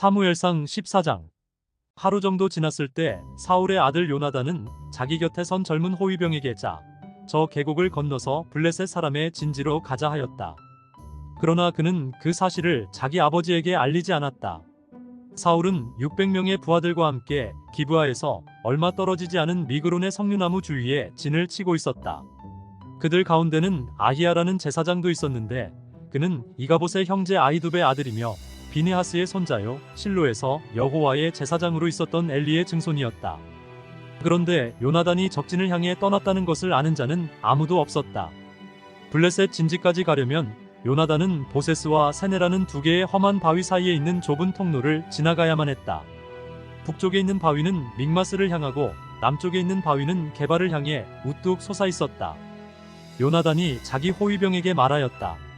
사무엘상 14장 하루 정도 지났을 때 사울의 아들 요나단은 자기 곁에 선 젊은 호위병에게 자, 저 계곡을 건너서 블레셋 사람의 진지로 가자 하였다. 그러나 그는 그 사실을 자기 아버지에게 알리지 않았다. 사울은 600명의 부하들과 함께 기브아에서 얼마 떨어지지 않은 미그론의 석류나무 주위에 진을 치고 있었다. 그들 가운데는 아히야라는 제사장도 있었는데 그는 이가봇의 형제 아이두베 아들이며 비네하스의 손자요 실로에서 여호와의 제사장으로 있었던 엘리의 증손이었다. 그런데 요나단이 적진을 향해 떠났다는 것을 아는 자는 아무도 없었다. 블레셋 진지까지 가려면 요나단은 보세스와 세네라는 두 개의 험한 바위 사이에 있는 좁은 통로를 지나가야만 했다. 북쪽에 있는 바위는 믹마스를 향하고 남쪽에 있는 바위는 개발을 향해 우뚝 솟아 있었다. 요나단이 자기 호위병에게 말하였다.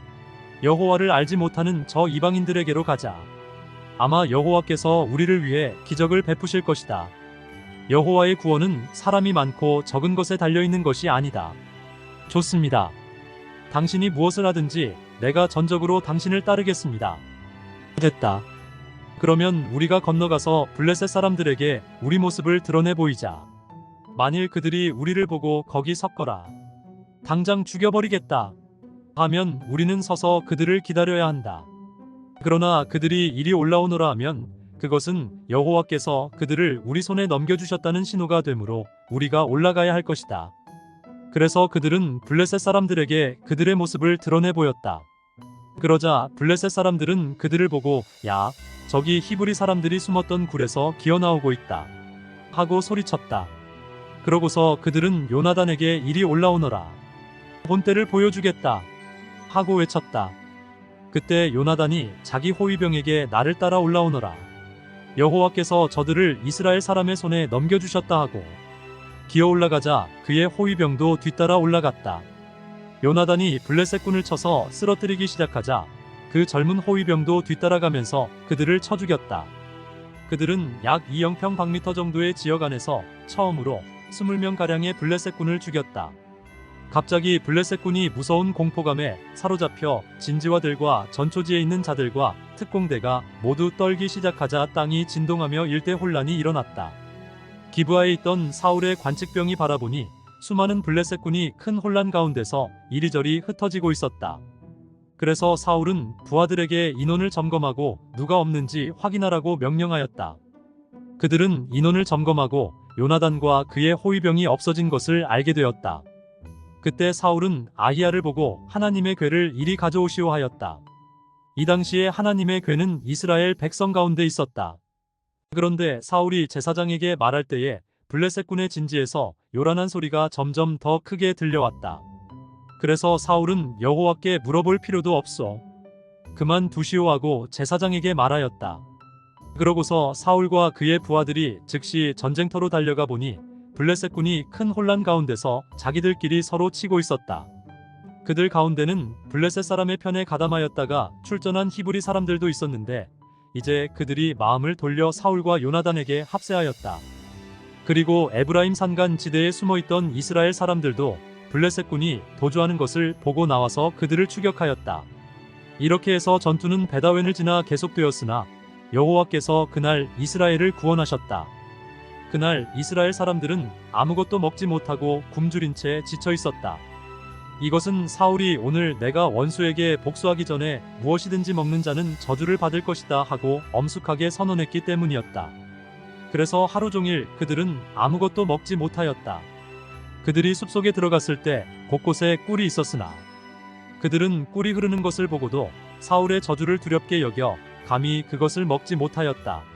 여호와를 알지 못하는 저 이방인들에게로 가자. 아마 여호와께서 우리를 위해 기적을 베푸실 것이다. 여호와의 구원은 사람이 많고 적은 것에 달려 있는 것이 아니다. 좋습니다. 당신이 무엇을 하든지 내가 전적으로 당신을 따르겠습니다. 됐다. 그러면 우리가 건너가서 블레셋 사람들에게 우리 모습을 드러내 보이자. 만일 그들이 우리를 보고 거기 섰거라. 당장 죽여버리겠다. 하면 우리는 서서 그들을 기다려야 한다. 그러나 그들이 이리 올라오노라 하면 그것은 여호와께서 그들을 우리 손에 넘겨주셨다는 신호가 되므로 우리가 올라가야 할 것이다. 그래서 그들은 블레셋 사람들에게 그들의 모습을 드러내 보였다. 그러자 블레셋 사람들은 그들을 보고 야 저기 히브리 사람들이 숨었던 굴에서 기어 나오고 있다 하고 소리쳤다. 그러고서 그들은 요나단에게 이리 올라오너라. 본때를 보여주겠다 하고 외쳤다. 그때 요나단이 자기 호위병에게 나를 따라 올라오너라. 여호와께서 저들을 이스라엘 사람의 손에 넘겨주셨다 하고 기어 올라가자 그의 호위병도 뒤따라 올라갔다. 요나단이 블레셋군을 쳐서 쓰러뜨리기 시작하자 그 젊은 호위병도 뒤따라가면서 그들을 쳐 죽였다. 그들은 약 2영평 방미터 정도의 지역 안에서 처음으로 20명 가량의 블레셋군을 죽였다. 갑자기 블레셋군이 무서운 공포감에 사로잡혀 진지와들과 전초지에 있는 자들과 특공대가 모두 떨기 시작하자 땅이 진동하며 일대 혼란이 일어났다. 기브아에 있던 사울의 관측병이 바라보니 수많은 블레셋군이 큰 혼란 가운데서 이리저리 흩어지고 있었다. 그래서 사울은 부하들에게 인원을 점검하고 누가 없는지 확인하라고 명령하였다. 그들은 인원을 점검하고 요나단과 그의 호위병이 없어진 것을 알게 되었다. 그때 사울은 아히야를 보고 하나님의 괴를 이리 가져오시오 하였다. 이 당시에 하나님의 괴는 이스라엘 백성 가운데 있었다. 그런데 사울이 제사장에게 말할 때에 블레셋군의 진지에서 요란한 소리가 점점 더 크게 들려왔다. 그래서 사울은 여호와께 물어볼 필요도 없어. 그만 두시오 하고 제사장에게 말하였다. 그러고서 사울과 그의 부하들이 즉시 전쟁터로 달려가 보니 블레셋군이 큰 혼란 가운데서 자기들끼리 서로 치고 있었다. 그들 가운데는 블레셋 사람의 편에 가담하였다가 출전한 히브리 사람들도 있었는데 이제 그들이 마음을 돌려 사울과 요나단에게 합세하였다. 그리고 에브라임 산간 지대에 숨어있던 이스라엘 사람들도 블레셋군이 도주하는 것을 보고 나와서 그들을 추격하였다. 이렇게 해서 전투는 베다웬을 지나 계속되었으나 여호와께서 그날 이스라엘을 구원하셨다. 그날 이스라엘 사람들은 아무것도 먹지 못하고 굶주린 채 지쳐 있었다. 이것은 사울이 오늘 내가 원수에게 복수하기 전에 무엇이든지 먹는 자는 저주를 받을 것이다 하고 엄숙하게 선언했기 때문이었다. 그래서 하루 종일 그들은 아무것도 먹지 못하였다. 그들이 숲속에 들어갔을 때 곳곳에 꿀이 있었으나 그들은 꿀이 흐르는 것을 보고도 사울의 저주를 두렵게 여겨 감히 그것을 먹지 못하였다.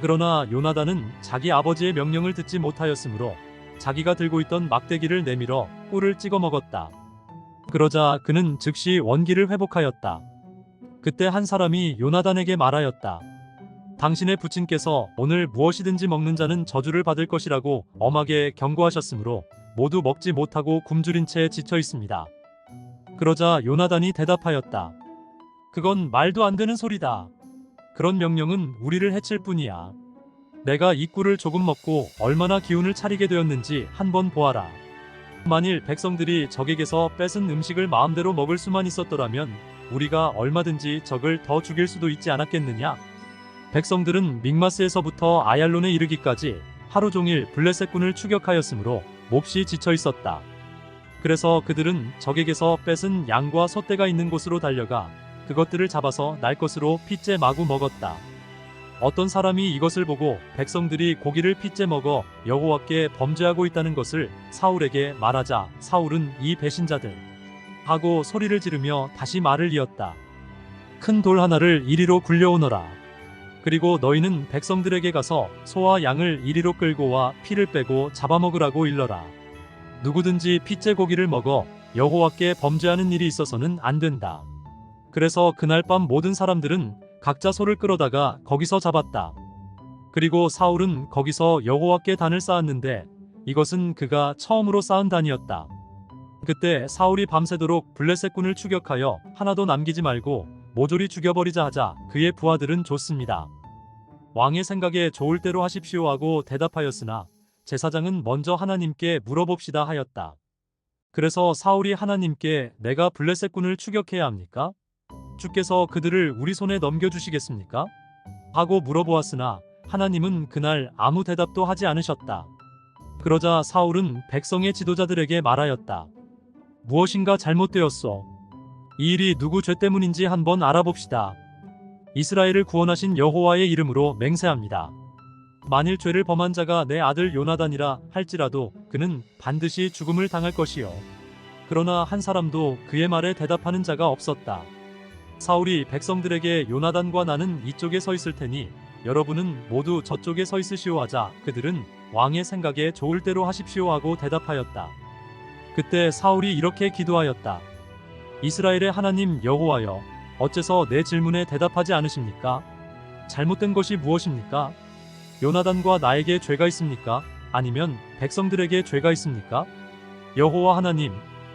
그러나 요나단은 자기 아버지의 명령을 듣지 못하였으므로 자기가 들고 있던 막대기를 내밀어 꿀을 찍어 먹었다. 그러자 그는 즉시 원기를 회복하였다. 그때 한 사람이 요나단에게 말하였다. 당신의 부친께서 오늘 무엇이든지 먹는 자는 저주를 받을 것이라고 엄하게 경고하셨으므로 모두 먹지 못하고 굶주린 채 지쳐 있습니다. 그러자 요나단이 대답하였다. 그건 말도 안 되는 소리다. 그런 명령은 우리를 해칠 뿐이야. 내가 이 꿀을 조금 먹고 얼마나 기운을 차리게 되었는지 한번 보아라. 만일 백성들이 적에게서 뺏은 음식을 마음대로 먹을 수만 있었더라면 우리가 얼마든지 적을 더 죽일 수도 있지 않았겠느냐? 백성들은 믹마스에서부터 아얄론에 이르기까지 하루 종일 블레셋군을 추격하였으므로 몹시 지쳐 있었다. 그래서 그들은 적에게서 뺏은 양과 소떼가 있는 곳으로 달려가 그것들을 잡아서 날 것으로 핏째 마구 먹었다. 어떤 사람이 이것을 보고 백성들이 고기를 핏째 먹어 여호와께 범죄하고 있다는 것을 사울에게 말하자 사울은 이 배신자들 하고 소리를 지르며 다시 말을 이었다. 큰 돌 하나를 이리로 굴려오너라. 그리고 너희는 백성들에게 가서 소와 양을 이리로 끌고 와 피를 빼고 잡아먹으라고 일러라. 누구든지 핏째 고기를 먹어 여호와께 범죄하는 일이 있어서는 안 된다. 그래서 그날 밤 모든 사람들은 각자 소를 끌어다가 거기서 잡았다. 그리고 사울은 거기서 여호와께 단을 쌓았는데 이것은 그가 처음으로 쌓은 단이었다. 그때 사울이 밤새도록 블레셋 군을 추격하여 하나도 남기지 말고 모조리 죽여버리자 하자 그의 부하들은 좋습니다. 왕의 생각에 좋을 대로 하십시오 하고 대답하였으나 제사장은 먼저 하나님께 물어봅시다 하였다. 그래서 사울이 하나님께 내가 블레셋 군을 추격해야 합니까? 주께서 그들을 우리 손에 넘겨주시겠습니까? 하고 물어보았으나 하나님은 그날 아무 대답도 하지 않으셨다. 그러자 사울은 백성의 지도자들에게 말하였다. 무엇인가 잘못되었소. 이 일이 누구 죄 때문인지 한번 알아봅시다. 이스라엘을 구원하신 여호와의 이름으로 맹세합니다. 만일 죄를 범한 자가 내 아들 요나단이라 할지라도 그는 반드시 죽음을 당할 것이요. 그러나 한 사람도 그의 말에 대답하는 자가 없었다. 사울이 백성들에게 요나단과 나는 이쪽에 서 있을 테니 여러분은 모두 저쪽에 서 있으시오 하자 그들은 왕의 생각에 좋을 대로 하십시오 하고 대답하였다. 그때 사울이 이렇게 기도하였다. 이스라엘의 하나님 여호와여 어째서 내 질문에 대답하지 않으십니까? 잘못된 것이 무엇입니까? 요나단과 나에게 죄가 있습니까? 아니면 백성들에게 죄가 있습니까? 여호와 하나님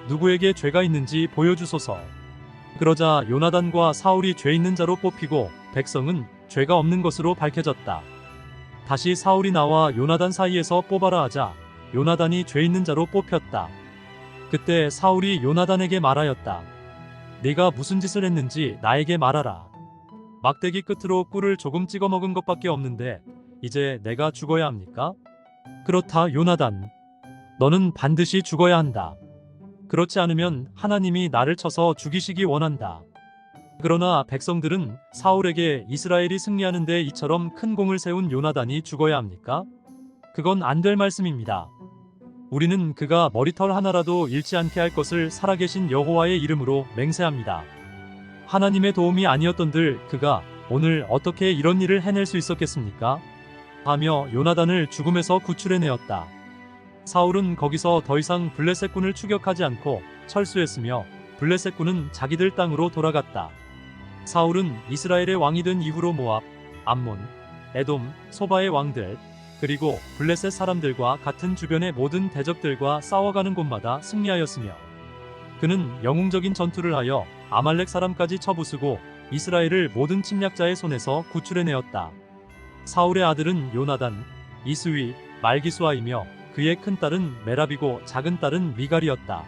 누구에게 죄가 있는지 보여주소서. 그러자 요나단과 사울이 죄 있는 자로 뽑히고 백성은 죄가 없는 것으로 밝혀졌다. 다시 사울이 나와 요나단 사이에서 뽑아라 하자 요나단이 죄 있는 자로 뽑혔다. 그때 사울이 요나단에게 말하였다. 네가 무슨 짓을 했는지 나에게 말하라. 막대기 끝으로 꿀을 조금 찍어 먹은 것밖에 없는데 이제 내가 죽어야 합니까? 그렇다 요나단. 너는 반드시 죽어야 한다. 그렇지 않으면 하나님이 나를 쳐서 죽이시기 원한다. 그러나 백성들은 사울에게 이스라엘이 승리하는데 이처럼 큰 공을 세운 요나단이 죽어야 합니까? 그건 안 될 말씀입니다. 우리는 그가 머리털 하나라도 잃지 않게 할 것을 살아계신 여호와의 이름으로 맹세합니다. 하나님의 도움이 아니었던들 그가 오늘 어떻게 이런 일을 해낼 수 있었겠습니까? 하며 요나단을 죽음에서 구출해내었다. 사울은 거기서 더 이상 블레셋 군을 추격하지 않고 철수했으며 블레셋 군은 자기들 땅으로 돌아갔다. 사울은 이스라엘의 왕이 된 이후로 모압, 암몬, 에돔, 소바의 왕들, 그리고 블레셋 사람들과 같은 주변의 모든 대적들과 싸워가는 곳마다 승리하였으며 그는 영웅적인 전투를 하여 아말렉 사람까지 쳐부수고 이스라엘을 모든 침략자의 손에서 구출해내었다. 사울의 아들은 요나단, 이스위, 말기수아이며 그의 큰 딸은 메라비고 작은 딸은 미갈이었다.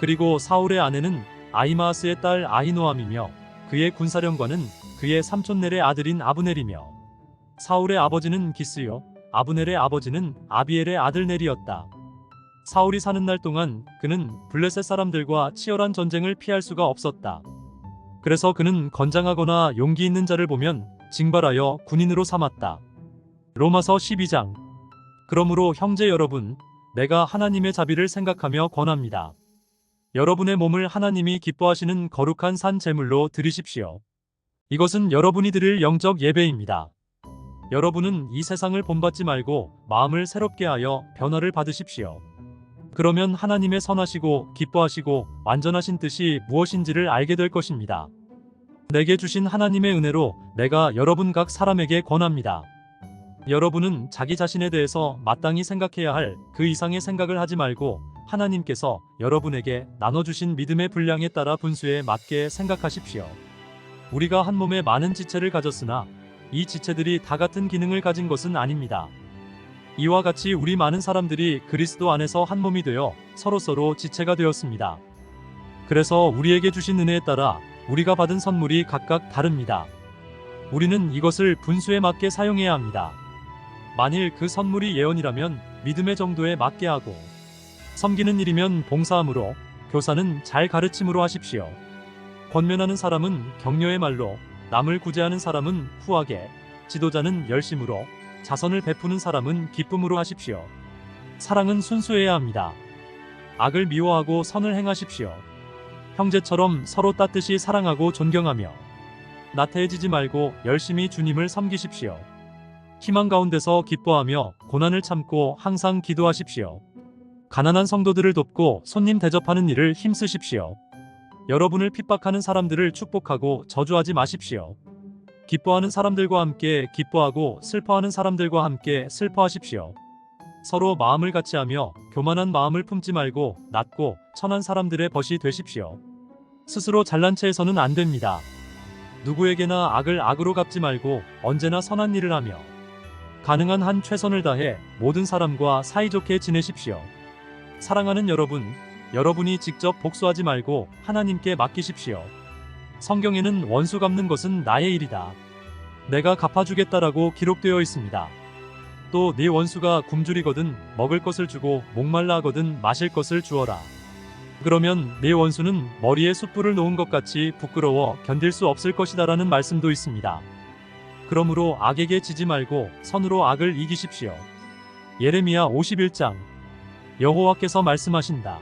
그리고 사울의 아내는 아이마스의 딸 아히노암이며 그의 군사령관은 그의 삼촌넬의 아들인 아브넬이며 사울의 아버지는 기스요 아브넬의 아버지는 아비엘의 아들 넬이었다. 사울이 사는 날 동안 그는 블레셋 사람들과 치열한 전쟁을 피할 수가 없었다. 그래서 그는 건장하거나 용기 있는 자를 보면 징발하여 군인으로 삼았다. 로마서 12장 그러므로 형제 여러분, 내가 하나님의 자비를 생각하며 권합니다. 여러분의 몸을 하나님이 기뻐하시는 거룩한 산 제물로 드리십시오. 이것은 여러분이 드릴 영적 예배입니다. 여러분은 이 세상을 본받지 말고 마음을 새롭게 하여 변화를 받으십시오. 그러면 하나님의 선하시고 기뻐하시고 완전하신 뜻이 무엇인지를 알게 될 것입니다. 내게 주신 하나님의 은혜로 내가 여러분 각 사람에게 권합니다. 여러분은 자기 자신에 대해서 마땅히 생각해야 할 그 이상의 생각을 하지 말고 하나님께서 여러분에게 나눠주신 믿음의 분량에 따라 분수에 맞게 생각하십시오. 우리가 한 몸에 많은 지체를 가졌으나 이 지체들이 다 같은 기능을 가진 것은 아닙니다. 이와 같이 우리 많은 사람들이 그리스도 안에서 한 몸이 되어 서로서로 지체가 되었습니다. 그래서 우리에게 주신 은혜에 따라 우리가 받은 선물이 각각 다릅니다. 우리는 이것을 분수에 맞게 사용해야 합니다. 만일 그 선물이 예언이라면 믿음의 정도에 맞게 하고 섬기는 일이면 봉사함으로 교사는 잘 가르침으로 하십시오. 권면하는 사람은 격려의 말로 남을 구제하는 사람은 후하게 지도자는 열심으로 자선을 베푸는 사람은 기쁨으로 하십시오. 사랑은 순수해야 합니다. 악을 미워하고 선을 행하십시오. 형제처럼 서로 따뜻이 사랑하고 존경하며 나태해지지 말고 열심히 주님을 섬기십시오. 희망 가운데서 기뻐하며 고난을 참고 항상 기도하십시오. 가난한 성도들을 돕고 손님 대접하는 일을 힘쓰십시오. 여러분을 핍박하는 사람들을 축복하고 저주하지 마십시오. 기뻐하는 사람들과 함께 기뻐하고 슬퍼하는 사람들과 함께 슬퍼하십시오. 서로 마음을 같이 하며 교만한 마음을 품지 말고 낮고 천한 사람들의 벗이 되십시오. 스스로 잘난 체해서는 안 됩니다. 누구에게나 악을 악으로 갚지 말고 언제나 선한 일을 하며 가능한 한 최선을 다해 모든 사람과 사이좋게 지내십시오. 사랑하는 여러분, 여러분이 직접 복수하지 말고 하나님께 맡기십시오. 성경에는 원수 갚는 것은 나의 일이다. 내가 갚아주겠다라고 기록되어 있습니다. 또 네 원수가 굶주리거든 먹을 것을 주고 목말라 하거든 마실 것을 주어라. 그러면 네 원수는 머리에 숯불을 놓은 것 같이 부끄러워 견딜 수 없을 것이다라는 말씀도 있습니다. 그러므로 악에게 지지 말고 선으로 악을 이기십시오. 예레미야 51장 여호와께서 말씀하신다.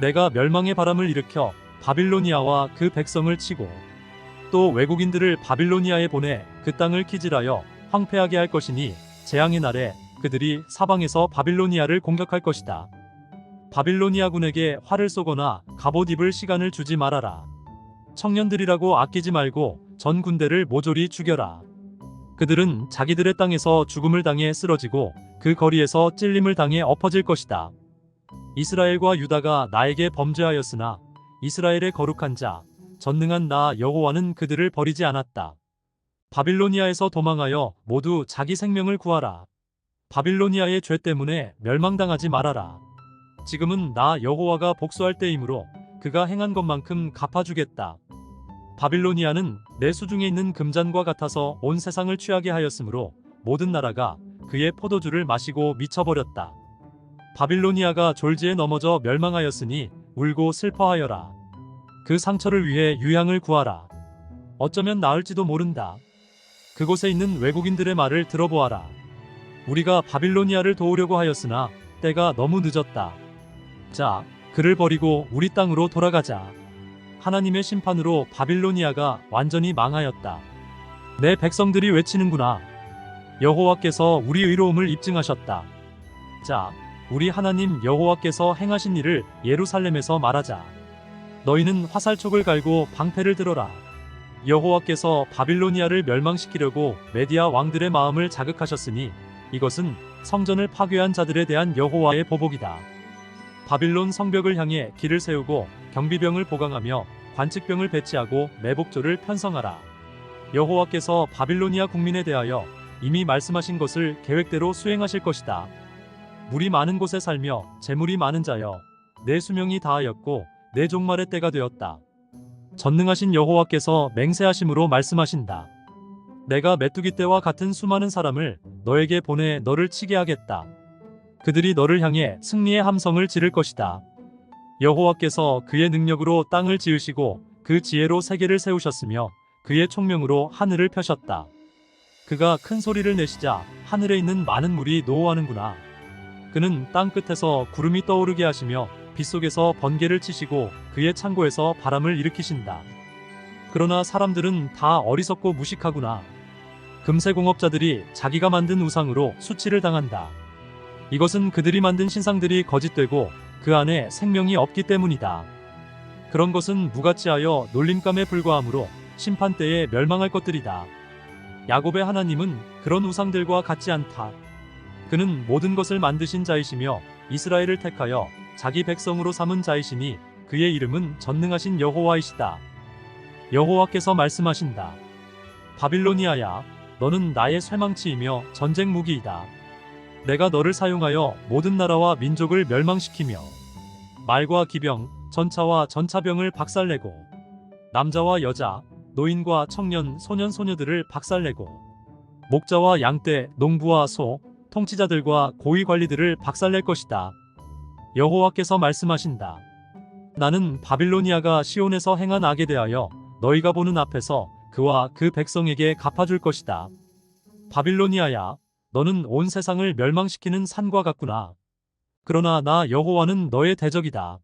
내가 멸망의 바람을 일으켜 바빌로니아와 그 백성을 치고 또 외국인들을 바빌로니아에 보내 그 땅을 키질하여 황폐하게 할 것이니 재앙의 날에 그들이 사방에서 바빌로니아를 공격할 것이다. 바빌로니아군에게 활을 쏘거나 갑옷 입을 시간을 주지 말아라. 청년들이라고 아끼지 말고 전 군대를 모조리 죽여라. 그들은 자기들의 땅에서 죽음을 당해 쓰러지고 그 거리에서 찔림을 당해 엎어질 것이다. 이스라엘과 유다가 나에게 범죄하였으나 이스라엘의 거룩한 자, 전능한 나 여호와는 그들을 버리지 않았다. 바빌로니아에서 도망하여 모두 자기 생명을 구하라. 바빌로니아의 죄 때문에 멸망당하지 말아라. 지금은 나 여호와가 복수할 때이므로 그가 행한 것만큼 갚아주겠다. 바빌로니아는 내 수중에 있는 금잔과 같아서 온 세상을 취하게 하였으므로 모든 나라가 그의 포도주를 마시고 미쳐버렸다. 바빌로니아가 졸지에 넘어져 멸망하였으니 울고 슬퍼하여라. 그 상처를 위해 유향을 구하라. 어쩌면 나을지도 모른다. 그곳에 있는 외국인들의 말을 들어보아라. 우리가 바빌로니아를 도우려고 하였으나 때가 너무 늦었다. 자, 그를 버리고 우리 땅으로 돌아가자. 하나님의 심판으로 바빌로니아가 완전히 망하였다. 내 백성들이 외치는구나. 여호와께서 우리 의로움을 입증하셨다. 자, 우리 하나님 여호와께서 행하신 일을 예루살렘에서 말하자. 너희는 화살촉을 갈고 방패를 들어라. 여호와께서 바빌로니아를 멸망시키려고 메디아 왕들의 마음을 자극하셨으니 이것은 성전을 파괴한 자들에 대한 여호와의 보복이다. 바빌론 성벽을 향해 길을 세우고 경비병을 보강하며 관측병을 배치하고 매복조를 편성하라. 여호와께서 바빌로니아 국민에 대하여 이미 말씀하신 것을 계획대로 수행하실 것이다. 물이 많은 곳에 살며 재물이 많은 자여 내 수명이 다하였고 내 종말의 때가 되었다. 전능하신 여호와께서 맹세하심으로 말씀하신다. 내가 메뚜기 떼와 같은 수많은 사람을 너에게 보내 너를 치게 하겠다. 그들이 너를 향해 승리의 함성을 지를 것이다. 여호와께서 그의 능력으로 땅을 지으시고 그 지혜로 세계를 세우셨으며 그의 총명으로 하늘을 펴셨다. 그가 큰 소리를 내시자 하늘에 있는 많은 물이 노호하는구나. 그는 땅 끝에서 구름이 떠오르게 하시며 빗속에서 번개를 치시고 그의 창고에서 바람을 일으키신다. 그러나 사람들은 다 어리석고 무식하구나. 금세 공업자들이 자기가 만든 우상으로 수치를 당한다. 이것은 그들이 만든 신상들이 거짓되고 그 안에 생명이 없기 때문이다. 그런 것은 무가치하여 놀림감에 불과하므로 심판 때에 멸망할 것들이다. 야곱의 하나님은 그런 우상들과 같지 않다. 그는 모든 것을 만드신 자이시며 이스라엘을 택하여 자기 백성으로 삼은 자이시니 그의 이름은 전능하신 여호와이시다. 여호와께서 말씀하신다. 바빌로니아야, 너는 나의 쇠망치이며 전쟁 무기이다. 내가 너를 사용하여 모든 나라와 민족을 멸망시키며 말과 기병, 전차와 전차병을 박살내고 남자와 여자, 노인과 청년, 소년, 소녀들을 박살내고 목자와 양떼, 농부와 소, 통치자들과 고위 관리들을 박살낼 것이다. 여호와께서 말씀하신다. 나는 바빌로니아가 시온에서 행한 악에 대하여 너희가 보는 앞에서 그와 그 백성에게 갚아줄 것이다. 바빌로니아야, 너는 온 세상을 멸망시키는 산과 같구나. 그러나 나 여호와는 너의 대적이다.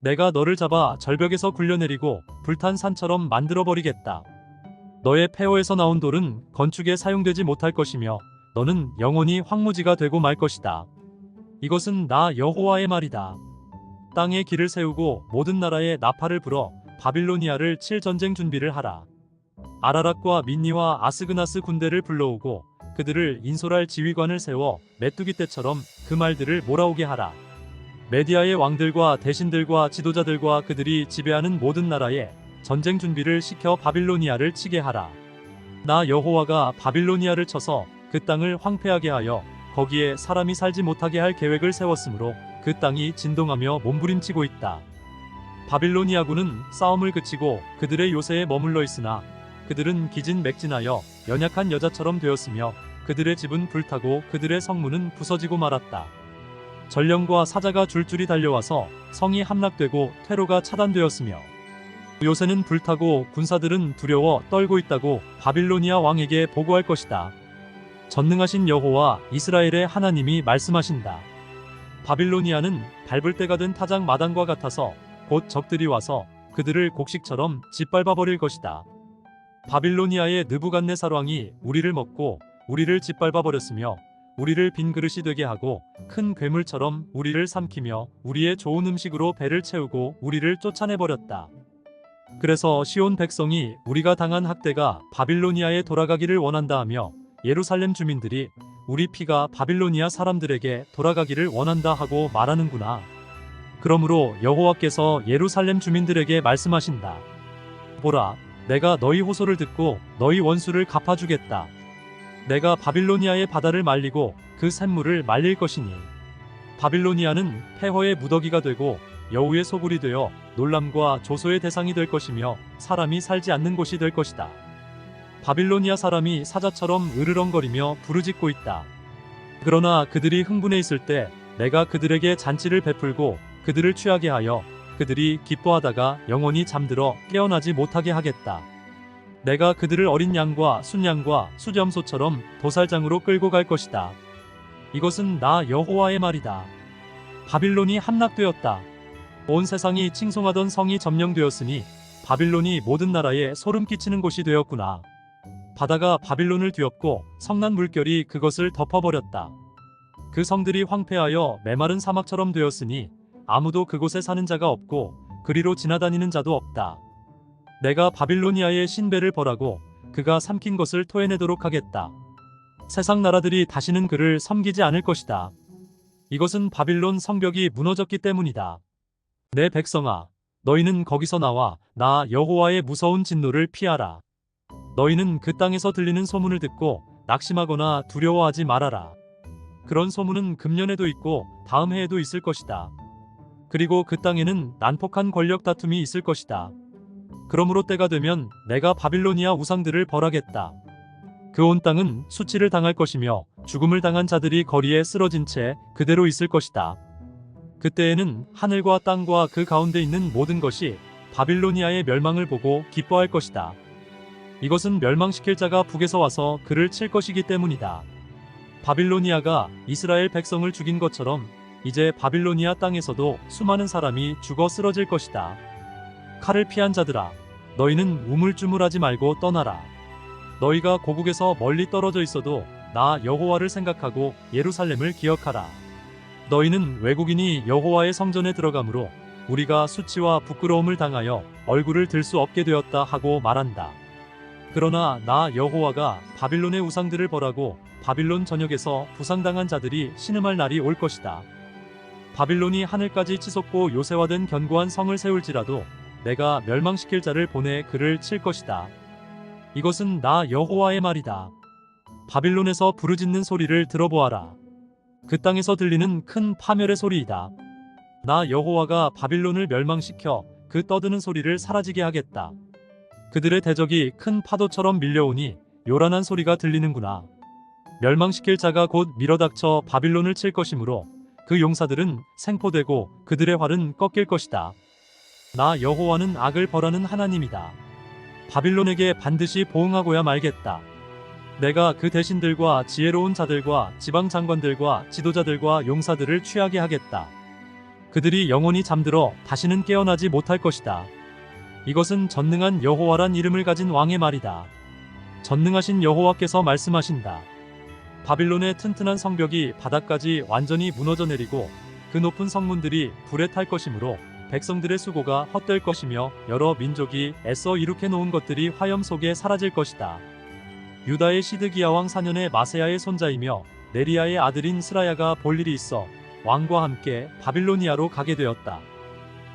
내가 너를 잡아 절벽에서 굴려내리고 불탄 산처럼 만들어버리겠다. 너의 폐허에서 나온 돌은 건축에 사용되지 못할 것이며 너는 영원히 황무지가 되고 말 것이다. 이것은 나 여호와의 말이다. 땅에 길을 세우고 모든 나라에 나팔을 불어 바빌로니아를 칠 전쟁 준비를 하라. 아라락과 민니와 아스그나스 군대를 불러오고 그들을 인솔할 지휘관을 세워 메뚜기 떼처럼 그 말들을 몰아오게 하라. 메디아의 왕들과 대신들과 지도자들과 그들이 지배하는 모든 나라에 전쟁 준비를 시켜 바빌로니아를 치게 하라. 나 여호와가 바빌로니아를 쳐서 그 땅을 황폐하게 하여 거기에 사람이 살지 못하게 할 계획을 세웠으므로 그 땅이 진동하며 몸부림치고 있다. 바빌로니아군은 싸움을 그치고 그들의 요새에 머물러 있으나 그들은 기진맥진하여 연약한 여자처럼 되었으며 그들의 집은 불타고 그들의 성문은 부서지고 말았다. 전령과 사자가 줄줄이 달려와서 성이 함락되고 퇴로가 차단되었으며 요새는 불타고 군사들은 두려워 떨고 있다고 바빌로니아 왕에게 보고할 것이다. 전능하신 여호와 이스라엘의 하나님이 말씀하신다. 바빌로니아는 밟을 때가 된 타작 마당과 같아서 곧 적들이 와서 그들을 곡식처럼 짓밟아 버릴 것이다. 바빌로니아의 느부갓네살 왕이 우리를 먹고 우리를 짓밟아 버렸으며 우리를 빈 그릇이 되게 하고 큰 괴물처럼 우리를 삼키며 우리의 좋은 음식으로 배를 채우고 우리를 쫓아내 버렸다. 그래서 시온 백성이 우리가 당한 학대가 바빌로니아에 돌아가기를 원한다 하며 예루살렘 주민들이 우리 피가 바빌로니아 사람들에게 돌아가기를 원한다 하고 말하는구나. 그러므로 여호와께서 예루살렘 주민들에게 말씀하신다. 보라, 내가 너희 호소를 듣고 너희 원수를 갚아주겠다. 내가 바빌로니아의 바다를 말리고 그 샘물을 말릴 것이니 바빌로니아는 폐허의 무더기가 되고 여우의 소굴이 되어 놀람과 조소의 대상이 될 것이며 사람이 살지 않는 곳이 될 것이다. 바빌로니아 사람이 사자처럼 으르렁거리며 부르짖고 있다. 그러나 그들이 흥분해 있을 때 내가 그들에게 잔치를 베풀고 그들을 취하게 하여 그들이 기뻐하다가 영원히 잠들어 깨어나지 못하게 하겠다. 내가 그들을 어린 양과 순양과 수염소처럼 도살장으로 끌고 갈 것이다. 이것은 나 여호와의 말이다. 바빌론이 함락되었다. 온 세상이 칭송하던 성이 점령되었으니 바빌론이 모든 나라에 소름 끼치는 곳이 되었구나. 바다가 바빌론을 뒤엎고 성난 물결이 그것을 덮어버렸다. 그 성들이 황폐하여 메마른 사막처럼 되었으니 아무도 그곳에 사는 자가 없고 그리로 지나다니는 자도 없다. 내가 바빌로니아의 신배를 벌하고 그가 삼킨 것을 토해내도록 하겠다. 세상 나라들이 다시는 그를 섬기지 않을 것이다. 이것은 바빌론 성벽이 무너졌기 때문이다. 내 백성아, 너희는 거기서 나와 나 여호와의 무서운 진노를 피하라. 너희는 그 땅에서 들리는 소문을 듣고 낙심하거나 두려워하지 말아라. 그런 소문은 금년에도 있고 다음 해에도 있을 것이다. 그리고 그 땅에는 난폭한 권력 다툼이 있을 것이다. 그러므로 때가 되면 내가 바빌로니아 우상들을 벌하겠다. 그 온 땅은 수치를 당할 것이며 죽음을 당한 자들이 거리에 쓰러진 채 그대로 있을 것이다. 그때에는 하늘과 땅과 그 가운데 있는 모든 것이 바빌로니아의 멸망을 보고 기뻐할 것이다. 이것은 멸망시킬 자가 북에서 와서 그를 칠 것이기 때문이다. 바빌로니아가 이스라엘 백성을 죽인 것처럼 이제 바빌로니아 땅에서도 수많은 사람이 죽어 쓰러질 것이다. 칼을 피한 자들아, 너희는 우물쭈물하지 말고 떠나라. 너희가 고국에서 멀리 떨어져 있어도 나 여호와를 생각하고 예루살렘을 기억하라. 너희는 외국인이 여호와의 성전에 들어가므로 우리가 수치와 부끄러움을 당하여 얼굴을 들 수 없게 되었다 하고 말한다. 그러나 나 여호와가 바빌론의 우상들을 벌하고 바빌론 전역에서 부상당한 자들이 신음할 날이 올 것이다. 바빌론이 하늘까지 치솟고 요새화된 견고한 성을 세울지라도 내가 멸망시킬 자를 보내 그를 칠 것이다. 이것은 나 여호와의 말이다. 바빌론에서 부르짖는 소리를 들어보아라. 그 땅에서 들리는 큰 파멸의 소리이다. 나 여호와가 바빌론을 멸망시켜 그 떠드는 소리를 사라지게 하겠다. 그들의 대적이 큰 파도처럼 밀려오니 요란한 소리가 들리는구나. 멸망시킬 자가 곧 밀어닥쳐 바빌론을 칠 것이므로 그 용사들은 생포되고 그들의 활은 꺾일 것이다. 나 여호와는 악을 벌하는 하나님이다. 바빌론에게 반드시 보응하고야 말겠다. 내가 그 대신들과 지혜로운 자들과 지방 장관들과 지도자들과 용사들을 취하게 하겠다. 그들이 영원히 잠들어 다시는 깨어나지 못할 것이다. 이것은 전능한 여호와란 이름을 가진 왕의 말이다. 전능하신 여호와께서 말씀하신다. 바빌론의 튼튼한 성벽이 바닥까지 완전히 무너져 내리고 그 높은 성문들이 불에 탈 것이므로 백성들의 수고가 헛될 것이며 여러 민족이 애써 이룩해 놓은 것들이 화염 속에 사라질 것이다. 유다의 시드기야 왕 4년의 마세야의 손자이며 네리야의 아들인 스라야가 볼 일이 있어 왕과 함께 바빌로니아로 가게 되었다.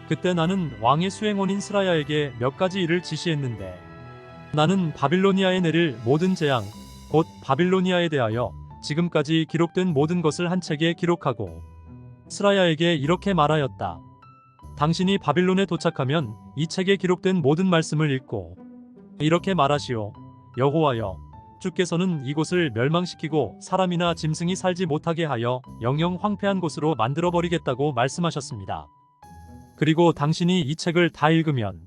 그때 나는 왕의 수행원인 스라야에게 몇 가지 일을 지시했는데 나는 바빌로니아에 내릴 모든 재앙 곧 바빌로니아에 대하여 지금까지 기록된 모든 것을 한 책에 기록하고 스라야에게 이렇게 말하였다. 당신이 바빌론에 도착하면 이 책에 기록된 모든 말씀을 읽고 이렇게 말하시오. 여호와여, 주께서는 이곳을 멸망시키고 사람이나 짐승이 살지 못하게 하여 영영 황폐한 곳으로 만들어 버리겠다고 말씀하셨습니다. 그리고 당신이 이 책을 다 읽으면